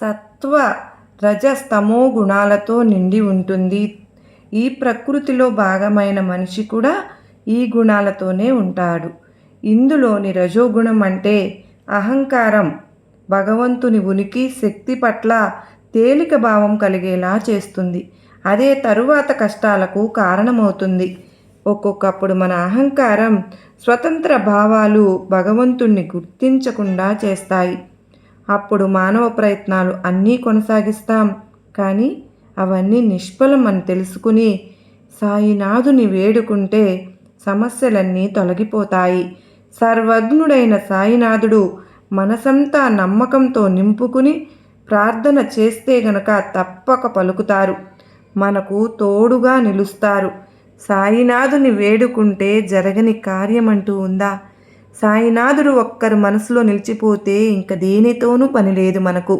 సత్వ రజస్తమో గుణాలతో నిండి ఉంటుంది. ఈ ప్రకృతిలో భాగమైన మనిషి కూడా ఈ గుణాలతోనే ఉంటాడు. ఇందులోని రజోగుణం అంటే అహంకారం. భగవంతుని ఉనికి శక్తి పట్ల తేలిక భావం కలిగేలా చేస్తుంది. అదే తరువాత కష్టాలకు కారణమవుతుంది. ఒక్కొక్కప్పుడు మన అహంకారం స్వతంత్ర భావాలు భగవంతుణ్ణి గుర్తించకుండా చేస్తాయి. అప్పుడు మానవ ప్రయత్నాలు అన్నీ కొనసాగిస్తాం. కానీ అవన్నీ నిష్ఫలం అని తెలుసుకుని సాయినాథుని వేడుకుంటే సమస్యలన్నీ తొలగిపోతాయి. సర్వజ్ఞుడైన సాయినాథుడు మనసంతా నమ్మకంతో నింపుకుని ప్రార్థన చేస్తే గనక తప్పక పలుకుతారు. మనకు తోడుగా నిలుస్తారు. సాయినాథుని వేడుకుంటే జరగని కార్యమంటూ ఉందా? సాయినాథుడు ఒక్కరు మనసులో నిలిచిపోతే ఇంక దేనితోనూ పని లేదు మనకు.